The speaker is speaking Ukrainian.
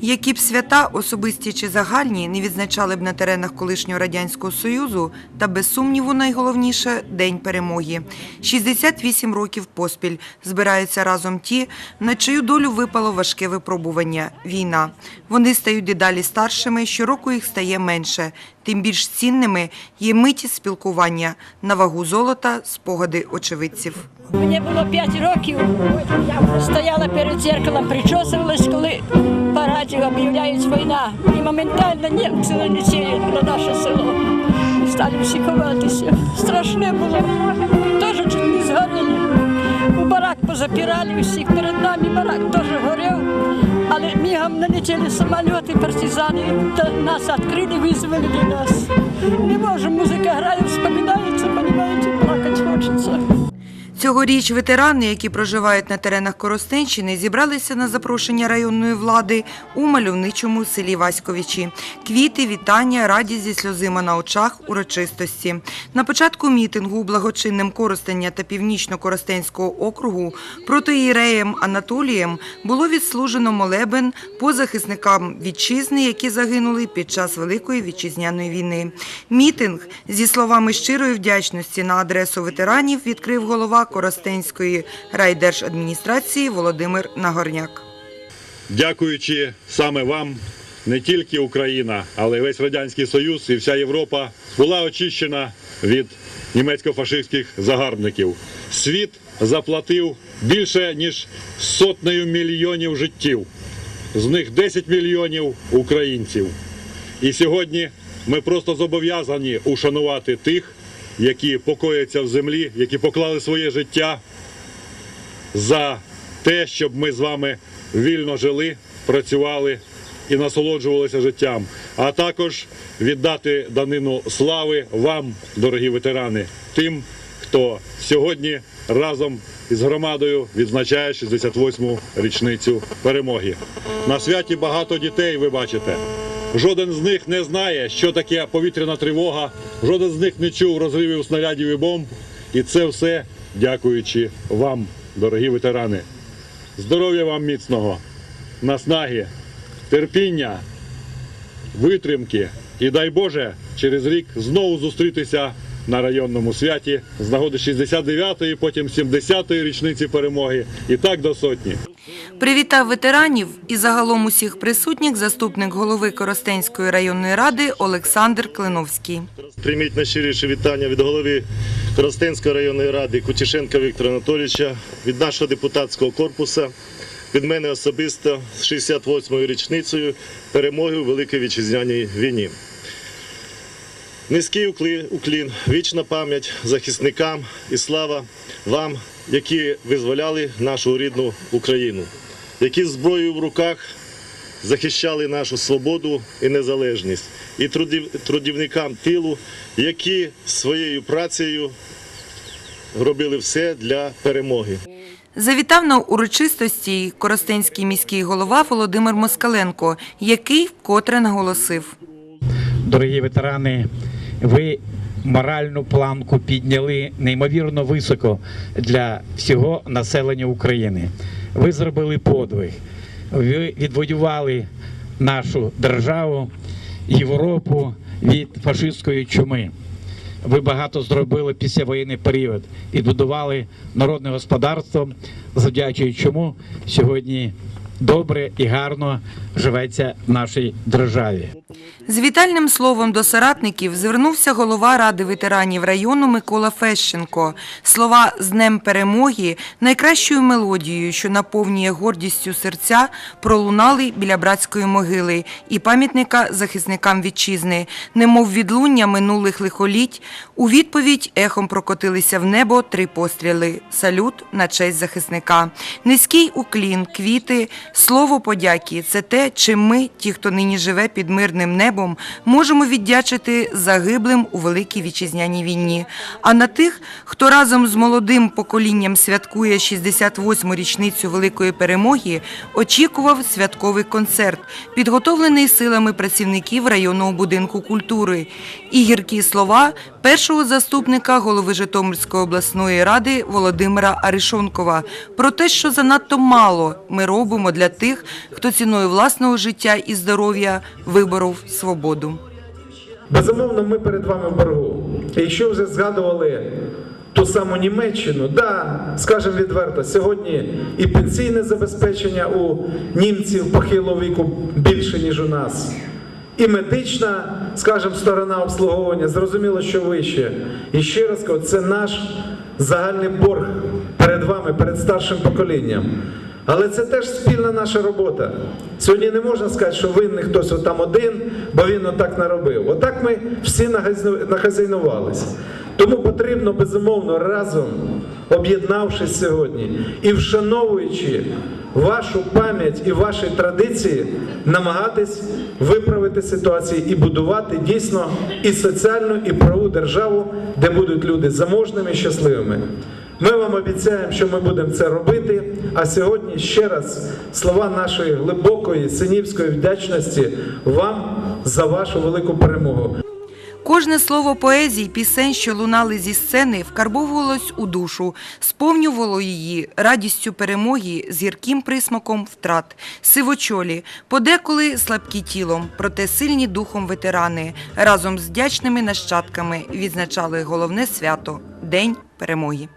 Які б свята, особисті чи загальні, не відзначали б на теренах колишнього радянського союзу, та без сумніву найголовніше день перемоги. 68 років поспіль збираються разом ті, на чию долю випало важке випробування війна. Вони стають дедалі старшими, щороку їх стає менше. Тим більш цінними є миті спілкування на вагу золота, спогади очевидців. Мені було 5 років. Стояла перед зеркалом, причосувалась, коли по радіо об'являють війна. І моментально німці налетіли на наше село. Стали всі ховатися. Страшне було. Теж чуть не згоріли. У барак позапирали всіх, перед нами барак теж горів. Але мігом налетіли самоліти, партизани, нас відкрили, визвали до нас. Не можемо, музика грає, вспоминається, розумієте, плакати хочеться. Цьогоріч ветерани, які проживають на теренах Коростенщини, зібралися на запрошення районної влади у мальовничому селі Васьковичі. Квіти, вітання, радість зі сльозима на очах, урочистості. На початку мітингу благочинним Коростеня та Північно-Коростенського округу протиєреєм Анатолієм було відслужено молебен по захисникам вітчизни, які загинули під час Великої вітчизняної війни. Мітинг зі словами щирої вдячності на адресу ветеранів відкрив голова Коростенської райдержадміністрації Володимир Нагорняк. Дякуючи саме вам, не тільки Україна, але й весь Радянський Союз і вся Європа була очищена від німецько-фашистських загарбників. Світ заплатив більше ніж сотнею мільйонів життів. З них 10 мільйонів українців. І сьогодні ми просто зобов'язані ушанувати тих, які покояться в землі, які поклали своє життя за те, щоб ми з вами вільно жили, працювали і насолоджувалися життям, а також віддати данину слави вам, дорогі ветерани, тим, хто сьогодні разом із громадою відзначає 68-му річницю перемоги. На святі багато дітей, ви бачите. Жоден з них не знає, що таке повітряна тривога, жоден з них не чув розривів снарядів і бомб. І це все дякуючи вам, дорогі ветерани. Здоров'я вам міцного, наснаги, терпіння, витримки і дай Боже через рік знову зустрітися на районному святі з нагоди 69-ї, потім 70-ї річниці перемоги і так до сотні. Привітав ветеранів і загалом усіх присутніх заступник голови Коростенської районної ради Олександр Клиновський. Прийміть найщиріше вітання від голови Коростенської районної ради Кутішенка Віктора Анатолійовича, від нашого депутатського корпусу, від мене особисто з 68-ю річницею перемоги у Великій Вітчизняній війні. Низький уклін, вічна пам'ять захисникам і слава вам, які визволяли нашу рідну Україну, які з зброєю в руках захищали нашу свободу і незалежність, і трудів- трудівникам тилу, які своєю працею робили все для перемоги. Завітав на урочистості Коростенський міський голова Володимир Москаленко, який вкотре наголосив. дорогі ветерани, ви моральну планку підняли неймовірно високо для всього населення України. Ви зробили подвиг, ви відвоювали нашу державу, Європу від фашистської чуми. Ви багато зробили післявоєнний період і будували народне господарство, завдячуючи чому сьогодні добре і гарно живеться в нашій державі. З вітальним словом до соратників звернувся голова Ради ветеранів району Микола Фещенко. Слова з Днем перемоги найкращою мелодією, що наповнює гордістю серця, пролунали біля братської могили і пам'ятника захисникам вітчизни, немов відлуння минулих лихоліть. У відповідь ехом прокотилися в небо три постріли. Салют на честь захисника. Низький уклін, квіти, слово подяки це те, чим ми, ті, хто нині живе під мирним небом, можемо віддячити загиблим у Великій Вітчизняній війні. А на тих, хто разом з молодим поколінням святкує 68-му річницю Великої перемоги, очікував святковий концерт, підготовлений силами працівників районного будинку культури. І гіркі слова першого заступника голови Житомирської обласної ради Володимира Аришонкова про те, що занадто мало ми робимо для тих, хто ціною власного життя і здоров'я виборов свободу. Безумовно, ми перед вами в боргу. Якщо вже згадували ту саму Німеччину, да, скажемо відверто, сьогодні і пенсійне забезпечення у німців похилого віку більше, ніж у нас. І медична, скажімо, сторона обслуговування, зрозуміло, що вище. І ще раз кажу, це наш загальний борг перед вами, перед старшим поколінням. Але це теж спільна наша робота. Сьогодні не можна сказати, що винний хтось отам один, бо він отак наробив. Отак ми всі нахазяйнувалися. Тому потрібно безумовно разом, об'єднавшись сьогодні і вшановуючи вашу пам'ять і ваші традиції, намагатись виправити ситуацію і будувати дійсно і соціальну, і правову державу, де будуть люди заможними і щасливими. Ми вам обіцяємо, що ми будемо це робити. А сьогодні ще раз слова нашої глибокої синівської вдячності вам за вашу велику перемогу. Кожне слово поезії, пісень, що лунали зі сцени, вкарбовувалось у душу, сповнювало її радістю перемоги з гірким присмаком втрат, сивочолі, подеколи слабкі тілом, проте сильні духом ветерани разом з вдячними нащадками відзначали головне свято День перемоги.